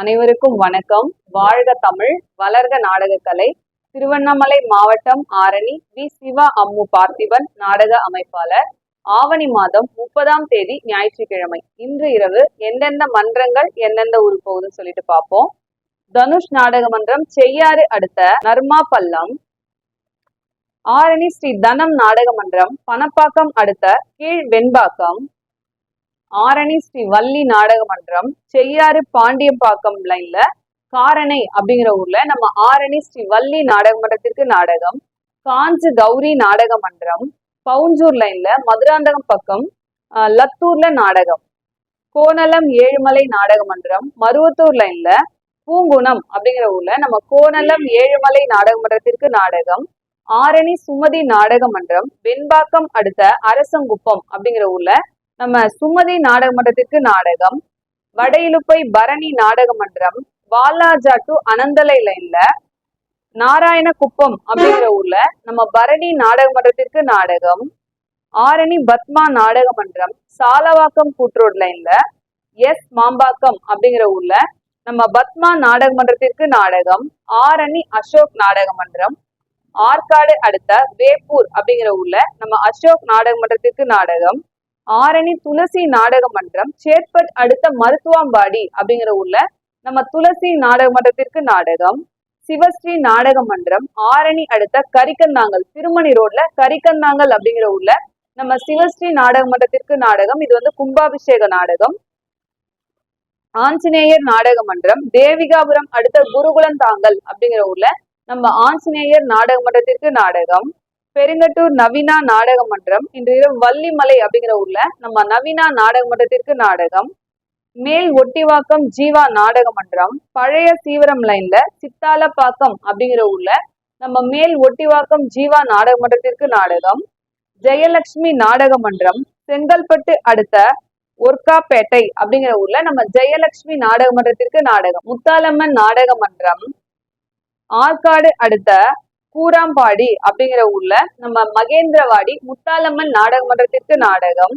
அனைவருக்கும் வணக்கம். வாழ்க தமிழ் வளர்க நாடகக்கலை. திருவண்ணாமலை மாவட்டம் ஆரணி வி. சிவா அம்மு பார்த்திபன் நாடக அமைப்பாளர். ஆவணி மாதம் முப்பதாம் தேதி ஞாயிற்றுக்கிழமை. இன்று இரவு எந்தெந்த மன்றங்கள் எந்தெந்த ஊர் போகுதுன்னு சொல்லிட்டு பார்ப்போம். தனுஷ் நாடக மன்றம் செய்யாறு அடுத்த நர்மா பள்ளம். ஆரணி ஸ்ரீ தனம் நாடக மன்றம் பணப்பாக்கம் அடுத்த கீழ் வெண்பாக்கம். ஆரணி ஸ்ரீ வள்ளி நாடக மன்றம் செய்யாறு பாண்டியம்பாக்கம் லைன்ல காரணை அப்படிங்கிற ஊர்ல நம்ம ஆரணி ஸ்ரீ வள்ளி நாடக மன்றத்திற்கு நாடகம் காஞ்சி கௌரி நாடக மன்றம் பவுஞ்சூர் லைன்ல மதுராந்தகம் பக்கம் லத்தூர்ல நாடகம் கோணலம் ஏழுமலை நாடக மன்றம் மருவத்தூர் லைன்ல பூங்குணம் அப்படிங்கிற ஊர்ல நம்ம கோணலம் ஏழுமலை நாடக மன்றத்திற்கு நாடகம் ஆரணி சுமதி நாடக மன்றம் வெண்பாக்கம் அடுத்த அரசங்குப்பம் அப்படிங்கிற ஊர்ல நம்ம சுமதி நாடக மன்றத்திற்கு நாடகம் வடையிலுப்பை பரணி நாடக மன்றம் வாலாஜா டு அனந்தலை லைன்ல நாராயணகுப்பம் அப்படிங்கிற ஊர்ல நம்ம பரணி நாடக மன்றத்திற்கு நாடகம் ஆரணி பத்மா நாடக மன்றம் சாலவாக்கம் கூட்ரோட் லைன்ல எஸ் மாம்பாக்கம் அப்படிங்கிற ஊர்ல நம்ம பத்மா நாடக மன்றத்திற்கு நாடகம் ஆரணி அசோக் நாடக மன்றம் ஆற்காடு அடுத்த வேப்பூர் அப்படிங்கிற ஊர்ல நம்ம அசோக் நாடக மன்றத்திற்கு நாடகம் ஆரணி துளசி நாடக மன்றம் சேத்பட் அடுத்த மருத்துவாம்பாடி அப்படிங்கிற ஊர்ல நம்ம துளசி நாடக மன்றத்திற்கு நாடகம். சிவஸ்ரீ நாடக மன்றம் ஆரணி அடுத்த கரிக்கந்தாங்கல் திருமணி ரோட்ல கரிக்கந்தாங்கல் அப்படிங்கிற ஊர்ல நம்ம சிவஸ்ரீ நாடக மன்றத்திற்கு நாடகம். இது வந்து கும்பாபிஷேக நாடகம். ஆஞ்சநேயர் நாடக மன்றம் தேவிகாபுரம் அடுத்த குருகுலந்தாங்கல் அப்படிங்கிற ஊர்ல நம்ம ஆஞ்சநேயர் நாடக மன்றத்திற்கு நாடகம். பெருங்கட்டூர் நவீனா நாடக மன்றம். இன்று இரவு வள்ளிமலை அப்படிங்கிற ஊர்ல நம்ம நவீனா நாடக மன்றத்திற்கு நாடகம். மேல் ஒட்டிவாக்கம் ஜீவா நாடக மன்றம். பழைய சீவரம் லைன்ல சித்தாலப்பாக்கம் அப்படிங்கிற ஊர்ல நம்ம மேல் ஒட்டிவாக்கம் ஜீவா நாடக மன்றத்திற்கு நாடகம். ஜெயலட்சுமி நாடக மன்றம். செங்கல்பட்டு அடுத்த ஒர்க்காப்பேட்டை அப்படிங்கிற ஊர்ல நம்ம ஜெயலட்சுமி நாடக மன்றத்திற்கு நாடகம். முத்தாலம்மன் நாடக மன்றம். ஆற்காடு அடுத்த கூராம்பாடி அப்படிங்கிற ஊர்ல நம்ம மகேந்திரவாடி முத்தாலம்மன் நாடக மன்றத்திற்கு நாடகம்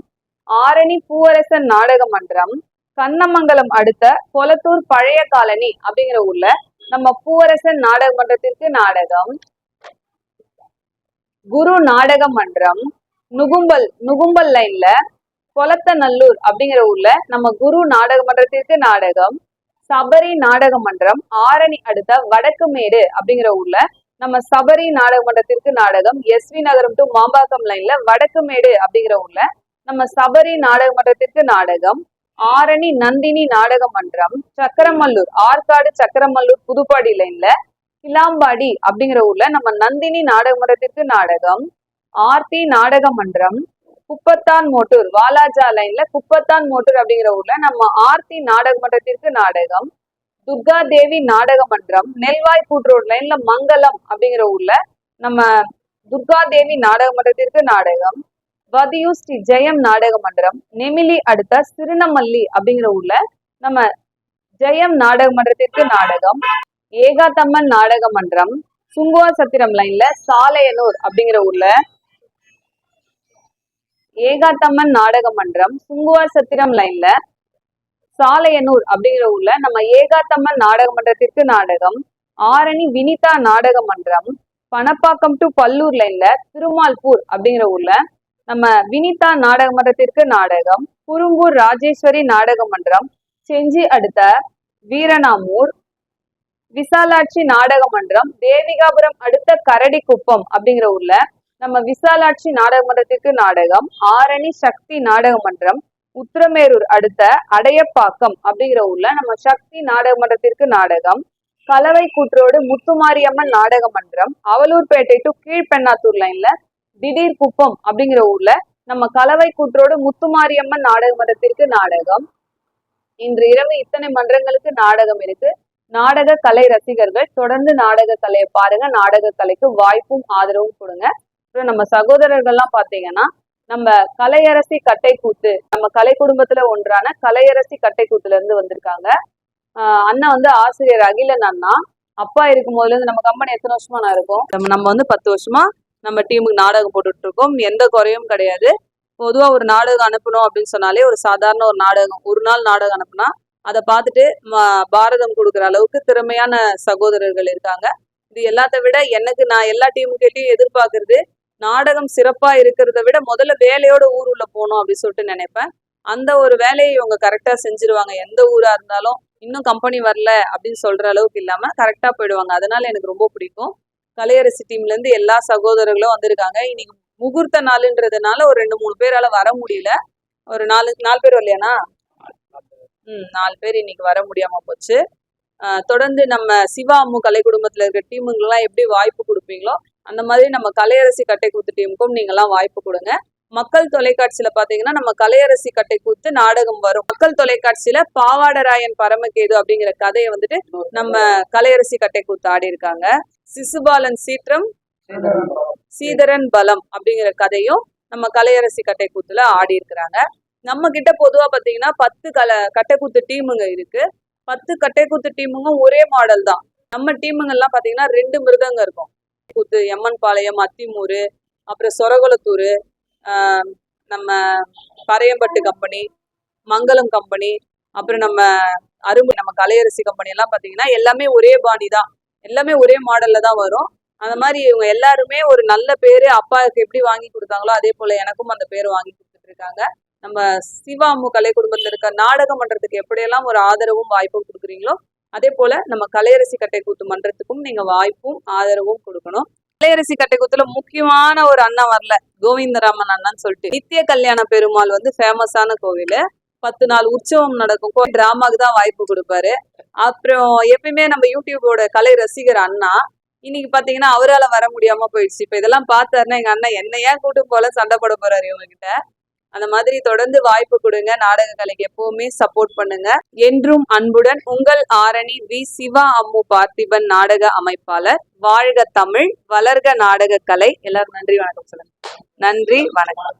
ஆரணி பூவரசன் நாடக மன்றம் கண்ணமங்கலம் அடுத்த கொலத்தூர் பழைய காலனி அப்படிங்கிற ஊர்ல நம்ம பூவரசன் நாடக மன்றத்திற்கு நாடகம் குரு நாடக மன்றம் நுகும்பல் நுகும்பல் லைன்ல கொலத்தநல்லூர் அப்படிங்கிற ஊர்ல நம்ம குரு நாடக மன்றத்திற்கு நாடகம் சபரி நாடக மன்றம் ஆரணி அடுத்த வடக்கு மேடு அப்படிங்கிற ஊர்ல நம்ம சபரி நாடக மன்றத்திற்கு நாடகம் எஸ்வி நகரம் டு மாம்பாக்கம் லைன்ல வடக்கு மேடு அப்படிங்கிற ஊர்ல நம்ம சபரி நாடக மன்றத்திற்கு நாடகம் ஆரணி நந்தினி நாடக மன்றம் சக்கரமல்லூர் ஆற்காடு சக்கரமல்லூர் புதுப்பாடி லைன்ல கிளாம்பாடி அப்படிங்கிற ஊர்ல நம்ம நந்தினி நாடக மன்றத்திற்கு நாடகம் ஆர்த்தி நாடக மன்றம் குப்பத்தான் மோட்டூர் வாலாஜா லைன்ல குப்பத்தான் மோட்டூர் அப்படிங்கிற ஊர்ல நம்ம ஆர்த்தி நாடக மன்றத்திற்கு நாடகம் துர்கா தேவி நாடக மன்றம் நெல்வாய் ரோட் லைன்ல மங்கலம் அப்படிங்கிற ஊர்ல நம்ம துர்கா தேவி நாடக மன்றத்திற்கு நாடகம் வதியூ ஸ்ரீ ஜெயம் நாடக மன்றம் நெமிலி அடுத்த சிறுநமல்லி அப்படிங்கிற ஊர்ல நம்ம ஜெயம் நாடக மன்றத்திற்கு நாடகம் ஏகாத்தம்மன் நாடக மன்றம் சுங்குவா சத்திரம் லைன்ல சாலையனூர் அப்படிங்கிற ஊர்ல ஏகாத்தம்மன் நாடக மன்றம் சுங்குவார் சத்திரம் லைன்ல சாலையனூர் அப்படிங்கிற ஊர்ல நம்ம ஏகாத்தம்மன் நாடக மன்றத்திற்கு நாடகம் ஆரணி வினிதா நாடக மன்றம் பணப்பாக்கம் டு பல்லூர் லைன்ல திருமால்பூர் அப்படிங்கிற ஊர்ல நம்ம வினிதா நாடக மன்றத்திற்கு நாடகம் குறும்பூர் ராஜேஸ்வரி நாடக மன்றம் செஞ்சி அடுத்த வீரனாமூர் விசாலாட்சி நாடக மன்றம் தேவிகாபுரம் அடுத்த கரடிக்குப்பம் அப்படிங்கிற ஊர்ல நம்ம விசாலாட்சி நாடக மன்றத்திற்கு நாடகம் ஆரணி சக்தி நாடக மன்றம் உத்திரமேரூர் அடுத்த அடையப்பாக்கம் அப்படிங்கிற ஊர்ல நம்ம சக்தி நாடக மன்றத்திற்கு நாடகம் கலவை கூற்றோடு முத்துமாரியம்மன் நாடக மன்றம் அவலூர்பேட்டை டு கீழ்பெண்ணாத்தூர் லைன்ல திடீர் குப்பம் அப்படிங்கிற ஊர்ல நம்ம கலவை கூற்றோடு முத்துமாரியம்மன் நாடக மன்றத்திற்கு நாடகம். இன்று இரவு இத்தனை மன்றங்களுக்கு நாடகம் இருக்கு. நாடக கலை ரசிகர்கள் தொடர்ந்து நாடக கலையை பாருங்க. நாடக கலைக்கு வாய்ப்பும் ஆதரவும் கொடுங்க. அப்புறம் நம்ம சகோதரர்கள்லாம் பாத்தீங்கன்னா நம்ம கலையரசி கட்டை கூத்து நம்ம கலை குடும்பத்துல ஒன்றான கலையரசி கட்டை கூத்துல இருந்து வந்திருக்காங்க. அண்ணா வந்து ஆசிரியர் அகிலன் அண்ணா. அப்பா இருக்கும் போதுல இருந்து நம்ம கம்பெனி எத்தனை வருஷமா நான் இருக்கோம்? நம்ம நம்ம வந்து பத்து வருஷமா நம்ம டீமுக்கு நாடகம் போட்டுட்டு இருக்கோம். எந்த குறையும் கிடையாது. பொதுவா ஒரு நாடகம் அனுப்பணும் அப்படின்னு சொன்னாலே ஒரு சாதாரண ஒரு நாடகம் ஒரு நாள் நாடகம் அனுப்புனா அதை பார்த்துட்டு ம- பாரதம் கொடுக்குற அளவுக்கு திறமையான சகோதரர்கள் இருக்காங்க. இது எல்லாத்த விட எனக்கு நான் எல்லா டீமுக்கிட்டையும் எதிர்பார்க்கறது நாடகம் சிறப்பா இருக்கிறத விட முதல்ல வேலையோட ஊர் உள்ள போகணும் அப்படின்னு சொல்லிட்டு நினைப்பேன். அந்த ஒரு வேலையை இவங்க கரெக்டா செஞ்சிருவாங்க. எந்த ஊரா இருந்தாலும் இன்னும் கம்பெனி வரல அப்படின்னு சொல்ற அளவுக்கு இல்லாம கரெக்டா போயிடுவாங்க. அதனால எனக்கு ரொம்ப பிடிக்கும். கலையரசி டீம்ல இருந்து எல்லா சகோதரர்களும் வந்திருக்காங்க. இன்னைக்கு முகூர்த்த நாளுன்றதுனால ஒரு ரெண்டு மூணு பேரால வர முடியல. ஒரு நாலு நாலு பேர் வரலையாண்ணா? ம் நாலு பேர் இன்னைக்கு வர முடியாம போச்சு. தொடர்ந்து நம்ம சிவா அம்மு கலை குடும்பத்துல இருக்க டீமுங்கெல்லாம் எப்படி வாய்ப்பு கொடுப்பீங்களோ அந்த மாதிரி நம்ம கலையரசி கட்டை கூத்து டீமுக்கும் நீங்கெல்லாம் வாய்ப்பு கொடுங்க. மக்கள் தொலைக்காட்சியில பாத்தீங்கன்னா நம்ம கலையரசி கட்டை கூத்து நாடகம் வரும். மக்கள் தொலைக்காட்சியில பாவாடராயன் பரமகேது அப்படிங்கிற கதையை வந்துட்டு நம்ம கலையரசி கட்டை கூத்து ஆடி இருக்காங்க சிசுபாலன் சீற்றம் சீதரன் பலம் அப்படிங்கிற கதையும் நம்ம கலையரசி கட்டை கூத்துல ஆடி இருக்கிறாங்க நம்ம கிட்ட பொதுவா பாத்தீங்கன்னா பத்து கலை கட்டைக்கூத்து டீமுங்க இருக்கு. பத்து கட்டைக்கூத்து டீமுங்க ஒரே மாடல் தான் நம்ம டீமுங்கெல்லாம் பாத்தீங்கன்னா ரெண்டு மிருதங்க இருக்கும். கூத்து எம்மன் பாளையம் அத்திமூர் அப்புறம் சொரகுளத்தூர் நம்ம பரையம்பட்டு கம்பெனி மங்களம் கம்பெனி அப்புறம் நம்ம அருமை நம்ம கலையரசி கம்பெனி எல்லாம் பார்த்தீங்கன்னா எல்லாமே ஒரே பாணி தான். எல்லாமே ஒரே மாடலில் தான் வரும். அந்த மாதிரி இவங்க எல்லாருமே ஒரு நல்ல பேர் அப்பாவுக்கு எப்படி வாங்கி கொடுத்தாங்களோ அதே போல் எனக்கும் அந்த பேர் வாங்கி கொடுத்துட்ருக்காங்க நம்ம சிவா அம்மு கலை குடும்பத்தில் இருக்க நாடகம் பண்ணுறதுக்கு எப்படியெல்லாம் ஒரு ஆதரவும் வாய்ப்பும் கொடுக்குறீங்களோ அதே போல நம்ம கலையரசி கட்டை கூத்து மன்றத்துக்கும் நீங்க வாய்ப்பும் ஆதரவும் கொடுக்கணும். கலையரசி கட்டைக்கூத்துல முக்கியமான ஒரு அண்ணன் வரல கோவிந்தராமன் அண்ணன் சொல்லிட்டு. நித்திய கல்யாண பெருமாள் வந்து ஃபேமஸான கோவில். பத்து நாள் உற்சவம் நடக்கும் டிராமாக்கு தான் வாய்ப்பு கொடுப்பாரு. அப்புறம் எப்பயுமே நம்ம யூடியூபோட கலை ரசிகர் அண்ணா. இன்னைக்கு பாத்தீங்கன்னா அவரால் வர முடியாம போயிடுச்சு. இப்ப இதெல்லாம் பார்த்தாருன்னா எங்க அண்ணன் என்ன ஏன் கூட்டு போல சண்டை போட போறாரு இவங்க கிட்ட. அந்த மாதிரி தொடர்ந்து வாய்ப்பு கொடுங்க. நாடக கலைக்கு எப்பவுமே சப்போர்ட் பண்ணுங்க. என்றும் அன்புடன் உங்கள் ஆரணி வி. சிவா அம்மு பார்த்திபன் நாடக அமைப்பாளர். வாழ்க தமிழ் வளர்க நாடக கலை. எல்லாரும் நன்றி வணக்கம் சொல்லுங்க. நன்றி வணக்கம்.